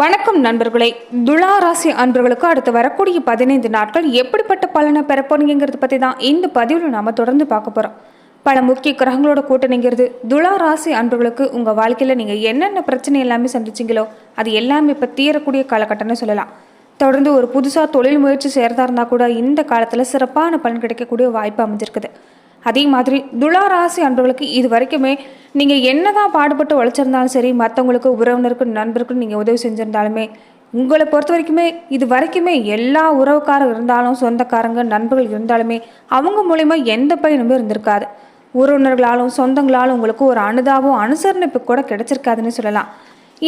வணக்கம் நண்பர்களே. துலா ராசி அன்பர்களுக்கு அடுத்து வரக்கூடிய பதினைந்து நாட்கள் எப்படிப்பட்ட பலனை பெறப்போனீங்கிறது பற்றி தான் இந்த பதிவில் நாம் தொடர்ந்து பார்க்க போகிறோம் பல முக்கிய கிரகங்களோட கூட்டணிங்கிறது துலா ராசி அன்பர்களுக்கு உங்கள் வாழ்க்கையில் நீங்கள் என்னென்ன பிரச்சனை எல்லாமே சந்திச்சிங்களோ அது எல்லாமே இப்போ தீரக்கூடிய காலகட்டம்னு சொல்லலாம். தொடர்ந்து ஒரு புதுசாக தொழில் முயற்சி செய்கிறதா இருந்தால் கூட இந்த காலத்தில் சிறப்பான பலன் கிடைக்கக்கூடிய வாய்ப்பு அமைஞ்சிருக்குது. அதே மாதிரி துலா ராசி அன்பர்களுக்கு இது வரைக்குமே நீங்கள் என்னதான் பாடுபட்டு உழைச்சிருந்தாலும் சரி மற்றவங்களுக்கு உறவினருக்கு நண்பருக்கு நீங்கள் உதவி செஞ்சிருந்தாலுமே உங்களை பொறுத்த வரைக்குமே இது வரைக்குமே எல்லா உறவுக்காரர் இருந்தாலும் சொந்தக்காரங்க நண்பர்கள் இருந்தாலுமே அவங்க மூலிமா எந்த பயனுமே இருந்திருக்காது. உறவினர்களாலும் சொந்தங்களாலும் உங்களுக்கு ஒரு அனுதாபம் அனுசரணைப்பு கூட கிடைச்சிருக்காதுன்னு சொல்லலாம்.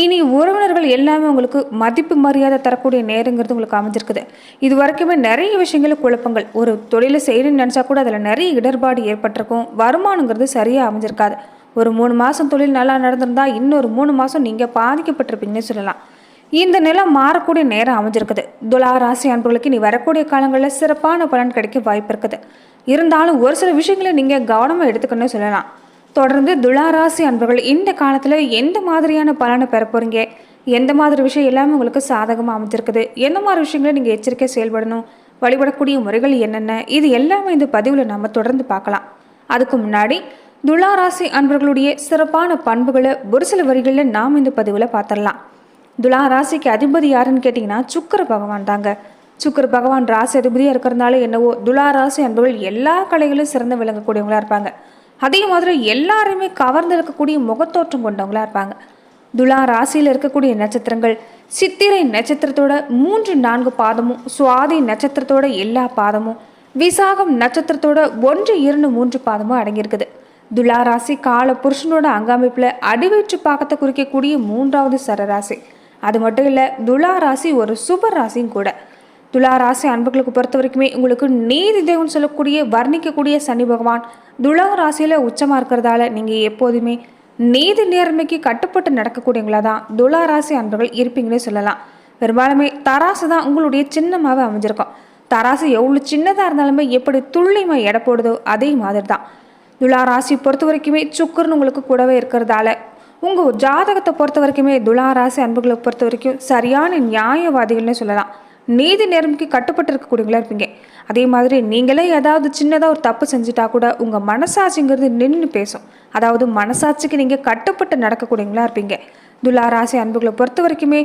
இனி உறவினர்கள் எல்லாமே உங்களுக்கு மதிப்பு மரியாதை தரக்கூடிய நேரங்கிறது உங்களுக்கு அமைஞ்சிருக்குது. இது வரைக்குமே நிறைய விஷயங்கள் குழப்பங்கள். ஒரு தொழிலை செய்யணும்னு நினச்சா கூட அதில் நிறைய இடர்பாடு ஏற்பட்டிருக்கும். வருமானங்கிறது சரியாக அமைஞ்சிருக்காது. ஒரு மூணு மாதம் தொழில் நல்லா நடந்திருந்தா இன்னொரு மூணு மாதம் நீங்கள் பாதிக்கப்பட்டிருப்பீங்கன்னு சொல்லலாம். இந்த நிலம் மாறக்கூடிய நேரம் அமைஞ்சிருக்குது. துலா ராசி அன்பர்களுக்கு நீ வரக்கூடிய காலங்களில் சிறப்பான பலன் கிடைக்க வாய்ப்பு இருக்குது. இருந்தாலும் ஒரு சில விஷயங்களை நீங்கள் கவனமாக எடுத்துக்கணும்னு சொல்லலாம். தொடர்ந்து துளாராசி அன்பர்கள் இந்த காலத்தில் எந்த மாதிரியான பலனை பெற போகிறீங்க எந்த மாதிரி விஷயம் எல்லாமே உங்களுக்கு சாதகமாக அமைஞ்சிருக்குது? எந்த மாதிரி விஷயங்களை நீங்கள் எச்சரிக்கை செயல்படணும்? வழிபடக்கூடிய முறைகள் என்னென்ன? இது எல்லாமே இந்த பதிவில் நம்ம தொடர்ந்து பார்க்கலாம். அதுக்கு முன்னாடி துளாராசி அன்பர்களுடைய சிறப்பான பண்புகளை ஒரு சில வரிகளில் நாம் இந்த பதிவில் பார்த்துடலாம் துலா ராசிக்கு அதிபதி யாருன்னு கேட்டிங்கன்னா சுக்கர பகவான் தாங்க. சுக்கர பகவான் ராசி அதிபதியாக இருக்கிறதுனால என்னவோ துலா ராசி அன்பர்கள் எல்லா கலைகளும் சிறந்து விளங்கக்கூடியவங்களாக இருப்பாங்க. அதே மாதிரி எல்லாருமே கவர்ந்து இருக்கக்கூடிய முகத்தோற்றம் கொண்டவங்களா இருப்பாங்க. துலா ராசியில் இருக்கக்கூடிய நட்சத்திரங்கள் சித்திரை நட்சத்திரத்தோட மூன்று நான்கு பாதமும் சுவாதி நட்சத்திரத்தோட எல்லா பாதமும் விசாகம் நட்சத்திரத்தோட ஒன்று இரண்டு மூன்று பாதமும் அடங்கியிருக்குது. துலா ராசி கால புருஷனோட அங்கமைப்பில் அடிவயிற்று பாக்கத்தை குறிக்கக்கூடிய மூன்றாவது சரராசி அது மட்டும் இல்லை துலா ராசி ஒரு சுபர் ராசியும் கூட. துலா ராசி அன்புகளுக்கு பொறுத்த வரைக்குமே உங்களுக்கு நீதி தேவன் சொல்லக்கூடிய வர்ணிக்கக்கூடிய சனி பகவான் துலா ராசியில் உச்சமாக இருக்கிறதால நீங்கள் எப்போதுமே நீதி நேர்மைக்கு கட்டுப்பட்டு நடக்கக்கூடியவங்களா தான் துலா ராசி அன்பர்கள் இருப்பீங்கன்னே சொல்லலாம். பெரும்பாலுமே தராசு தான் உங்களுடைய சின்னமாகவே அமைஞ்சிருக்கும். தராசு எவ்வளோ சின்னதாக இருந்தாலுமே எப்படி துல்லியமாக எடை போடுதோ அதே மாதிரி தான் துலா ராசி பொறுத்த வரைக்குமே சுக்கர்னு உங்களுக்கு கூடவே இருக்கிறதால உங்கள் ஜாதகத்தை பொறுத்த வரைக்குமே துலா ராசி அன்புகளை பொறுத்த வரைக்கும் சரியான நியாயவாதிகள்னு சொல்லலாம். நீதி நேர்மைக்கு கட்டுப்பட்டு இருக்கக்கூடியவங்களா இருப்பீங்க. அதே மாதிரி நீங்களே ஏதாவது சின்னதாக ஒரு தப்பு செஞ்சுட்டா கூட உங்கள் மனசாட்சிங்கிறது நின்று பேசும். அதாவது மனசாட்சிக்கு நீங்கள் கட்டுப்பட்டு நடக்கக்கூடியவங்களா இருப்பீங்க. துலாராசி அன்புகளை பொறுத்த வரைக்குமே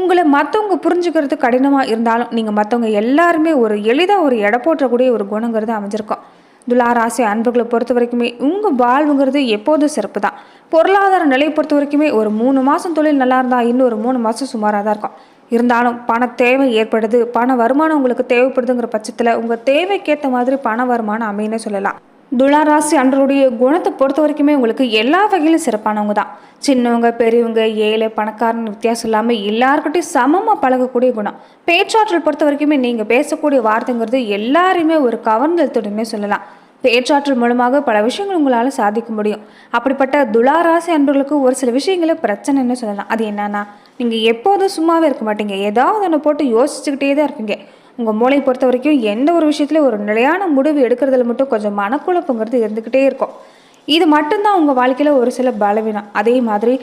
உங்களை மற்றவங்க புரிஞ்சுக்கிறது கடினமாக இருந்தாலும் நீங்கள் மற்றவங்க எல்லாருமே ஒரு எளிதாக ஒரு எடை போற்றக்கூடிய ஒரு குணங்கிறது அமைஞ்சிருக்கும். துலாராசி அன்புகளை பொறுத்த வரைக்குமே உங்கள் வாழ்வுங்கிறது எப்போதும் சிறப்பு தான். பொருளாதார நிலையை பொறுத்த வரைக்குமே ஒரு மூணு மாதம் தொழில் நல்லா இருந்தால் இன்னும் ஒரு மூணு மாதம் சுமாராக தான் இருக்கும். இருந்தாலும் பண தேவை ஏற்படுது. பண வருமானம் உங்களுக்கு தேவைப்படுதுங்கிற பட்சத்தில் உங்கள் தேவைக்கேற்ற மாதிரி பண வருமானம் அமைன்னு சொல்லலாம். துளாராசி அன்றருடைய குணத்தை பொறுத்த வரைக்குமே உங்களுக்கு எல்லா வகையிலும் சிறப்பானவங்க தான். சின்னவங்க பெரியவங்க ஏழை பணக்காரன் வித்தியாசம் இல்லாமல் எல்லாருக்கிட்டையும் சமமாக பழகக்கூடிய குணம். பேச்சாற்றல் பொறுத்த வரைக்குமே நீங்கள் பேசக்கூடிய வார்த்தைங்கிறது எல்லாருமே ஒரு கவர்ந்தெழுத்துடனே சொல்லலாம். பேச்சாற்றல் மூலமாக பல விஷயங்கள் உங்களால் சாதிக்க முடியும். அப்படிப்பட்ட துளாராசி அன்பர்களுக்கு ஒரு சில விஷயங்கள பிரச்சனைன்னு சொல்லலாம். அது என்னன்னா நீங்கள் எப்போதும் சும்மாவே இருக்க மாட்டீங்க. ஏதாவது ஒன்று போட்டு யோசிச்சுக்கிட்டே தான் இருப்பீங்க உங்கள் மூளையை பொறுத்த வரைக்கும் எந்த ஒரு விஷயத்துலையும் ஒரு நிலையான முடிவு எடுக்கிறதுல மட்டும் கொஞ்சம் மனக்குழப்பங்கிறது இருந்துக்கிட்டே இருக்கும். இது மட்டும்தான் உங்கள் வாழ்க்கையில் ஒரு சில பலவீனம். அதே மாதிரி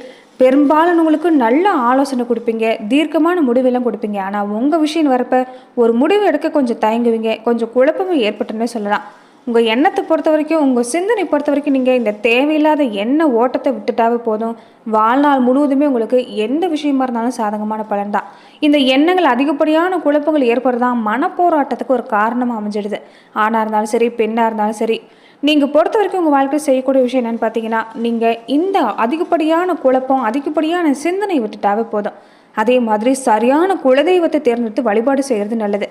பெரும்பாலும் உங்களுக்கு நல்ல ஆலோசனை கொடுப்பீங்க தீர்க்கமான முடிவெல்லாம் கொடுப்பீங்க. ஆனால் உங்கள் விஷயம் வரப்ப ஒரு முடிவு எடுக்க கொஞ்சம் தயங்குவீங்க. கொஞ்சம் குழப்பமும் ஏற்பட்டுன்னே சொல்லலாம். உங்கள் எண்ணத்தை பொறுத்த வரைக்கும் உங்கள் சிந்தனை பொறுத்த வரைக்கும் நீங்கள் இந்த தேவையில்லாத எண்ண ஓட்டத்தை விட்டுட்டாவே போதும். வாழ்நாள் முழுவதுமே உங்களுக்கு எந்த விஷயமா இருந்தாலும் சாதகமான பலன் தான். இந்த எண்ணங்கள் அதிகப்படியான குழப்பங்கள் ஏற்படுறதா மனப்போராட்டத்துக்கு ஒரு காரணமாக அமைஞ்சிடுது. ஆணாக இருந்தாலும் சரி பெண்ணாக இருந்தாலும் சரி நீங்கள் பொறுத்த வரைக்கும் உங்கள் வாழ்க்கையில் செய்யக்கூடிய விஷயம் என்னென்னு பார்த்தீங்கன்னா நீங்கள் இந்த அதிகப்படியான குழப்பம் அதிகப்படியான சிந்தனை விட்டுட்டாவே போதும். அதே மாதிரி சரியான குலதெய்வத்தை தேர்ந்தெடுத்து வழிபாடு செய்கிறது நல்லது.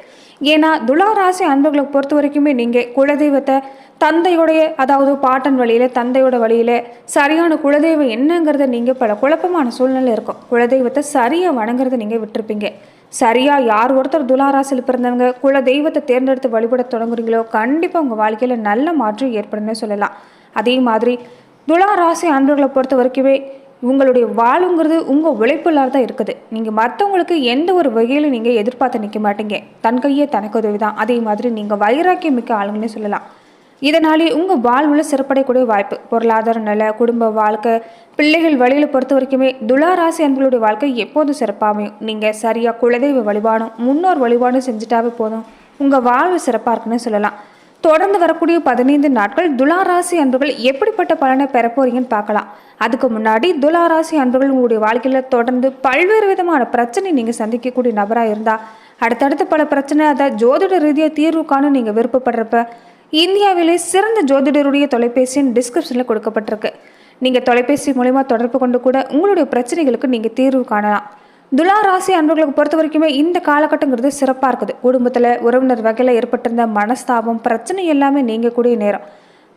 ஏன்னா துளாராசி அன்பர்களை பொறுத்த வரைக்குமே நீங்கள் குலதெய்வத்தை தந்தையுடைய அதாவது பாட்டன் வழியில் தந்தையோட வழியில் சரியான குலதெய்வம் என்னங்கிறத நீங்கள் பல குழப்பமான சூழ்நிலை இருக்கும். குலதெய்வத்தை சரியாக வணங்குறத நீங்கள் விட்டுருப்பீங்க. சரியாக யார் ஒருத்தர் துளாராசியில் பிறந்தவங்க குல தெய்வத்தை தேர்ந்தெடுத்து வழிபட தொடங்குறீங்களோ கண்டிப்பாக உங்கள் வாழ்க்கையில் நல்ல மாற்றம் ஏற்படும்னே சொல்லலாம். அதே மாதிரி துளாராசி அன்பர்களை பொறுத்த வரைக்குமே உங்களுடைய வாழுங்கிறது உங்கள் உழைப்பில்லாத தான் இருக்குது. நீங்கள் மற்றவங்களுக்கு எந்த ஒரு வகையிலும் நீங்கள் எதிர்பார்த்து நிற்க மாட்டீங்க. தன் கையே தனக்கு உதவி தான் அதே மாதிரி நீங்கள் வைராக்கியம் மிக்க ஆளுங்கன்னு சொல்லலாம். இதனாலே உங்கள் வாழ்வில் சிறப்படையக்கூடிய வாய்ப்பு. பொருளாதார நிலை குடும்ப வாழ்க்கை பிள்ளைகள் வழியில் பொறுத்த வரைக்குமே துலா ராசி வாழ்க்கை எப்போதும் சிறப்பாகும் நீங்கள் சரியாக குலதெய்வ வழிபாடும் முன்னோர் வழிபாடும் செஞ்சுட்டாவே போதும். உங்கள் வாழ்வு சிறப்பாக இருக்குன்னு சொல்லலாம். தொடர்ந்து வரக்கூடிய பதினைந்து நாட்கள் துளாராசி அன்புகள் எப்படிப்பட்ட பலனை பெற போறீங்கன்னு பார்க்கலாம். அதுக்கு முன்னாடி துளாராசி அன்புகள் உங்களுடைய வாழ்க்கையில் தொடர்ந்து பல்வேறு விதமான பிரச்சனை நீங்கள் சந்திக்கக்கூடிய நபராக இருந்தால் அடுத்தடுத்து பல பிரச்சனை அதை ஜோதிட ரீதியாக தீர்வு காண நீங்கள் விருப்பப்படுறப்ப இந்தியாவிலே சிறந்த ஜோதிடருடைய தொலைபேசியின் டிஸ்கிரிப்ஷனில் கொடுக்கப்பட்டிருக்கு. நீங்கள் தொலைபேசி மூலிமா தொடர்பு கொண்டு கூட உங்களுடைய பிரச்சனைகளுக்கு நீங்கள் தீர்வு காணலாம். துலா ராசி அன்பர்களுக்கு பொறுத்த வரைக்குமே இந்த காலகட்டங்கிறது சிறப்பாக இருக்குது. குடும்பத்தில் உறவினர் வகையில் ஏற்பட்டிருந்த மனஸ்தாபம் பிரச்சனை எல்லாமே நீங்கக்கூடிய நேரம்.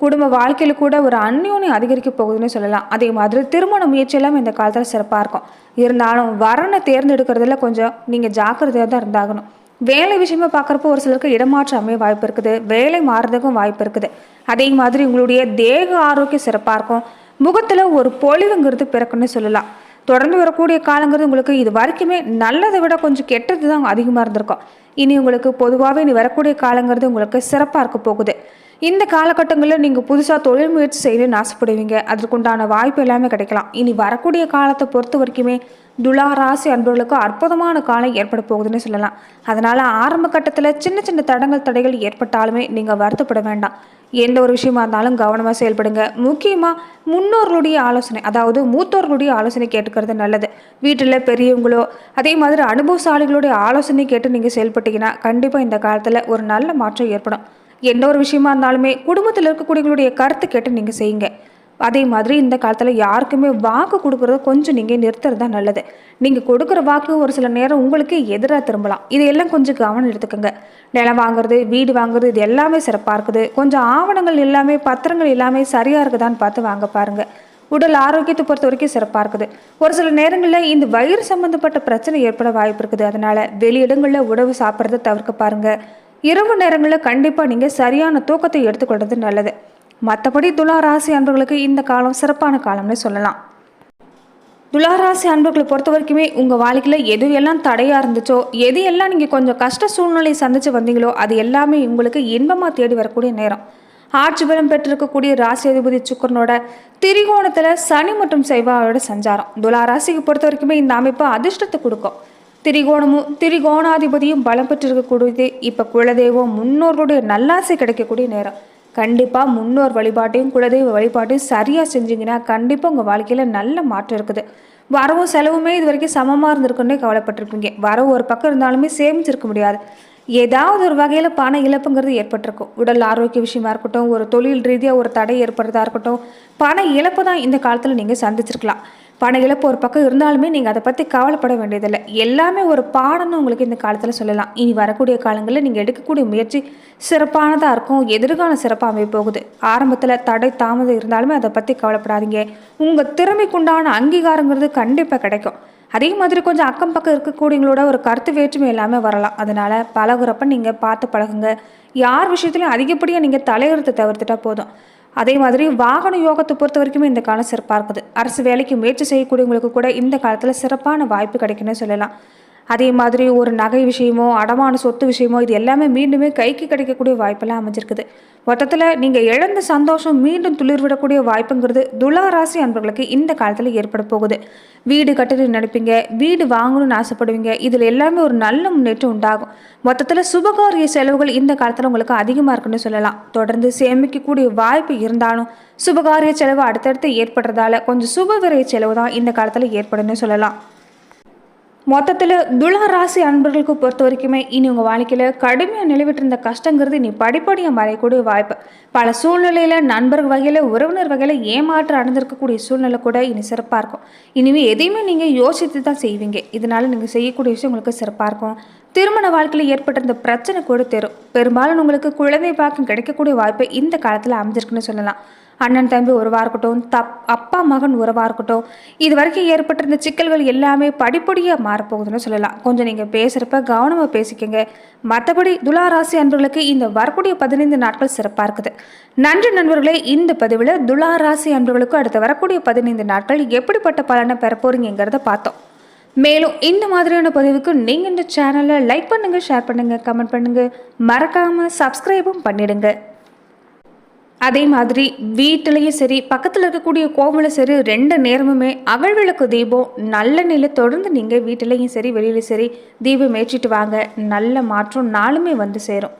குடும்ப வாழ்க்கையில் கூட ஒரு அந்யோன்யம் அதிகரிக்க போகுதுன்னு சொல்லலாம். அதே மாதிரி திருமண முயற்சி எல்லாம் இந்த காலத்தில் சிறப்பாக இருக்கும். இருந்தாலும் வரனை தேர்ந்தெடுக்கிறதுல கொஞ்சம் நீங்கள் ஜாக்கிரதையாக தான் இருந்தாகணும். வேலை விஷயமா பார்க்குறப்போ ஒரு சிலருக்கு இடமாற்றம் அமைய வாய்ப்பு இருக்குது. வேலை மாறுறதுக்கும் வாய்ப்பு இருக்குது. அதே மாதிரி உங்களுடைய தேக ஆரோக்கியம் சிறப்பாக இருக்கும். முகத்தில் ஒரு பொழிவுங்கிறது பிறக்குன்னு சொல்லலாம். தொடர்ந்து வரக்கூடிய காலங்கிறது உங்களுக்கு இது வரைக்குமே நல்லதை விட கொஞ்சம் கெட்டது தான் அதிகமாக இருந்திருக்கும். இனி உங்களுக்கு பொதுவாகவே இனி வரக்கூடிய காலங்கிறது உங்களுக்கு சிறப்பாக இருக்க போகுது. இந்த காலகட்டங்களில் நீங்கள் புதுசாக தொழில் முயற்சி செய்யணும்னு ஆசைப்படுவீங்க. அதற்குண்டான வாய்ப்பு எல்லாமே கிடைக்கலாம். இனி வரக்கூடிய காலத்தை பொறுத்த வரைக்குமே துலா ராசி அன்பர்களுக்கு அற்புதமான காலம் ஏற்பட போகுதுன்னு சொல்லலாம். அதனால் ஆரம்ப கட்டத்தில் சின்ன சின்ன தடங்கள் தடைகள் ஏற்பட்டாலுமே நீங்கள் வருத்தப்பட வேண்டாம். எந்த ஒரு விஷயமா இருந்தாலும் கவனமாக செயல்படுங்க. முக்கியமாக முன்னோர்களுடைய ஆலோசனை அதாவது மூத்தோர்களுடைய ஆலோசனை கேட்டுக்கிறது நல்லது. வீட்டில் பெரியவங்களோ அதே மாதிரி அனுபவசாலிகளுடைய ஆலோசனை கேட்டு நீங்கள் செயல்பட்டீங்கன்னா கண்டிப்பாக இந்த காலத்தில் ஒரு நல்ல மாற்றம் ஏற்படும். எந்த ஒரு விஷயமா இருந்தாலுமே குடும்பத்தில் இருக்கக்கூடியவங்களுடைய கருத்து கேட்டு நீங்கள் செய்யுங்க. அதே மாதிரி இந்த காலத்தில் யாருக்குமே வாக்கு கொடுக்குறத கொஞ்சம் நீங்கள் நிறுத்துறது தான் நல்லது. நீங்கள் கொடுக்குற வாக்கு ஒரு சில நேரம் உங்களுக்கு எதிராக திரும்பலாம். இதையெல்லாம் கொஞ்சம் கவனம் எடுத்துக்கோங்க. நிலம் வாங்குறது வீடு வாங்குறது இது எல்லாமே சிறப்பாக இருக்குது. கொஞ்சம் ஆவணங்கள் எல்லாமே பத்திரங்கள் எல்லாமே சரியாக இருக்குதான்னு பார்த்து வாங்க பாருங்கள் உடல் ஆரோக்கியத்தை பொறுத்த வரைக்கும் சிறப்பாக இருக்குது. ஒரு சில நேரங்களில் இந்த வயிறு சம்மந்தப்பட்ட பிரச்சனை ஏற்பட வாய்ப்பு இருக்குது. அதனால் வெளியிடங்களில் உணவு சாப்பிட்றத தவிர்க்க பாருங்கள் இரவு நேரங்களில் கண்டிப்பாக நீங்கள் சரியான தூக்கத்தை எடுத்துக்கொள்வது நல்லது. மற்றபடி துளாராசி அன்பர்களுக்கு இந்த காலம் சிறப்பான காலம்னு சொல்லலாம். துளாராசி அன்பர்களை பொறுத்த வரைக்குமே உங்கள் வாழ்க்கையில் எது எல்லாம் தடையாக இருந்துச்சோ எது எல்லாம் நீங்கள் கொஞ்சம் கஷ்ட சூழ்நிலை சந்தித்து வந்தீங்களோ அது எல்லாமே உங்களுக்கு இன்பமாக தேடி வரக்கூடிய நேரம். ஆட்சி பலம் பெற்றிருக்கக்கூடிய ராசி அதிபதி சுக்கரனோட திரிகோணத்தில் சனி மற்றும் செவ்வாயோட சஞ்சாரம். துளாராசிக்கு பொறுத்த வரைக்குமே இந்த அமைப்பு அதிர்ஷ்டத்தை கொடுக்கும். திரிகோணமும் திரிகோணாதிபதியும் பலம் பெற்றிருக்கக்கூடியது. இப்போ குலதெய்வம் முன்னோர்களுடைய நல்லாசை கிடைக்கக்கூடிய நேரம். கண்டிப்பாக முன்னோர் வழிபாட்டையும் குலதெய்வ வழிபாட்டையும் சரியாக செஞ்சீங்கன்னா கண்டிப்பாக உங்கள் வாழ்க்கையில் நல்ல மாற்றம் இருக்குது. வரவும் செலவுமே இது வரைக்கும் சமமாக இருந்திருக்குன்னே கவலைப்பட்டிருப்பீங்க. வரவு ஒரு பக்கம் இருந்தாலுமே சேமிச்சிருக்க முடியாது. ஏதாவது ஒரு வகையில் பண இழப்புங்கிறது ஏற்பட்டிருக்கும். உடல் ஆரோக்கிய விஷயமா இருக்கட்டும் ஒரு தொழில் ரீதியாக ஒரு தடை ஏற்படுறதா இருக்கட்டும் பண இழப்பு தான் இந்த காலத்தில் நீங்கள் சந்திச்சிருக்கலாம். பண இழப்பு ஒரு பக்கம் இருந்தாலுமே நீங்கள் அதை பற்றி கவலைப்பட வேண்டியதில்லை. எல்லாமே ஒரு பாடம்னு உங்களுக்கு இந்த காலத்தில் சொல்லலாம். இனி வரக்கூடிய காலங்களில் நீங்கள் எடுக்கக்கூடிய முயற்சி சிறப்பானதாக இருக்கும். எதிர்கால சிறப்பாக அமைய போகுது. ஆரம்பத்தில் தடை தாமதம் இருந்தாலுமே அதை பற்றி கவலைப்படாதீங்க. உங்கள் திறமைக்குண்டான அங்கீகாரங்கிறது கண்டிப்பாக கிடைக்கும். அதே மாதிரி கொஞ்சம் அக்கம் பக்கம் இருக்கக்கூடியவங்களோட ஒரு கருத்து வேற்றுமை எல்லாமே வரலாம். அதனால் பழகுறப்ப நீங்கள் பார்த்து பழகுங்க. யார் விஷயத்துலையும் அதிகப்படியாக நீங்கள் தலையெழுத்து தவிர்த்துட்டா போதும். அதே மாதிரி வாகன யோகத்தை பொறுத்த வரைக்குமே இந்த காலம் சிறப்பாக இருக்குது. அரசு வேலைக்கு முயற்சி செய்யக்கூடியவங்களுக்கு கூட இந்த காலத்தில் சிறப்பான வாய்ப்பு கிடைக்குன்னு சொல்லலாம். அதே மாதிரி ஒரு நகை விஷயமோ அடமான சொத்து விஷயமோ இது எல்லாமே மீண்டுமே கைக்கு கிடைக்கக்கூடிய வாய்ப்பெல்லாம் அமைஞ்சிருக்குது. மொத்தத்தில் நீங்கள் இழந்த சந்தோஷம் மீண்டும் துளிர்விடக்கூடிய வாய்ப்புங்கிறது துலா ராசி அன்பர்களுக்கு இந்த காலத்தில் ஏற்பட போகுது. வீடு கட்டணும்னு நினைப்பீங்க வீடு வாங்கணும்னு ஆசைப்படுவீங்க இதில் எல்லாமே ஒரு நல்ல முன்னேற்றம் உண்டாகும். மொத்தத்தில் சுபகாரிய செலவுகள் இந்த காலத்தில் உங்களுக்கு அதிகமாக இருக்குன்னு சொல்லலாம். தொடர்ந்து சேமிக்கக்கூடிய வாய்ப்பு இருந்தாலும் சுபகாரிய செலவு அடுத்தடுத்து ஏற்படுறதால கொஞ்சம் சுப விரைய செலவு தான் இந்த காலத்தில் ஏற்படும்னு சொல்லலாம். மொத்தத்தில் துலா ராசி அன்பர்களுக்கு பொறுத்த வரைக்குமே இனி உங்கள் வாழ்க்கையில் கடுமையாக நிலவிட்டு இருந்த கஷ்டங்கிறது இனி படிப்படியாக மறையக்கூடிய வாய்ப்பு. பல சூழ்நிலையில் நண்பர் வகையில் உறவினர் வகையில் ஏமாற்றம் அடைந்திருக்கக்கூடிய சூழ்நிலை கூட இனி சிறப்பாக இருக்கும். இனிமேல் எதையுமே நீங்கள் யோசித்து தான் செய்வீங்க. இதனால் நீங்கள் செய்யக்கூடிய விஷயம் உங்களுக்கு சிறப்பாக இருக்கும். திருமண வாழ்க்கையில் ஏற்பட்டிருந்த பிரச்சனை கூட தெரும். பெரும்பாலும் உங்களுக்கு குழந்தை பாக்கம் கிடைக்கக்கூடிய வாய்ப்பு இந்த காலத்தில் அமைஞ்சிருக்குன்னு சொல்லலாம். அண்ணன் தம்பி உறவாக இருக்கட்டும் தப் அப்பா மகன் உறவாக இருக்கட்டும் இது வரைக்கும் ஏற்பட்டிருந்த சிக்கல்கள் எல்லாமே படிப்படியாக மாறப்போகுதுன்னு சொல்லலாம். கொஞ்சம் நீங்கள் பேசுகிறப்ப கவனமாக பேசிக்கங்க. மற்றபடி துளாராசி அன்பர்களுக்கு இந்த வரக்கூடிய பதினைந்து நாட்கள் சிறப்பாக இருக்குது. நன்றி நண்பர்களே இந்த பதிவில் துளாராசி அன்பர்களுக்கு அடுத்து வரக்கூடிய பதினைந்து நாட்கள் எப்படிப்பட்ட பலனை பெற போகிறீங்கிறத பார்த்தோம். மேலும் இந்த மாதிரியான பதிவுக்கு நீங்கள் இந்த சேனலை லைக் பண்ணுங்கள் ஷேர் பண்ணுங்கள் கமெண்ட் பண்ணுங்கள் மறக்காமல் சப்ஸ்கிரைபும் பண்ணிடுங்க. அதே மாதிரி வீட்டிலையும் சரி பக்கத்தில் இருக்கக்கூடிய கோவிலும் சரி ரெண்டு நேரமுமே அகல் விளக்கு தீபம் நல்ல நிலை தொடர்ந்து நீங்கள் வீட்டிலையும் சரி வெளியிலையும் சரி தீபம் ஏற்றிட்டு வாங்க. நல்ல மாற்றம் நாளுமே வந்து சேரும்.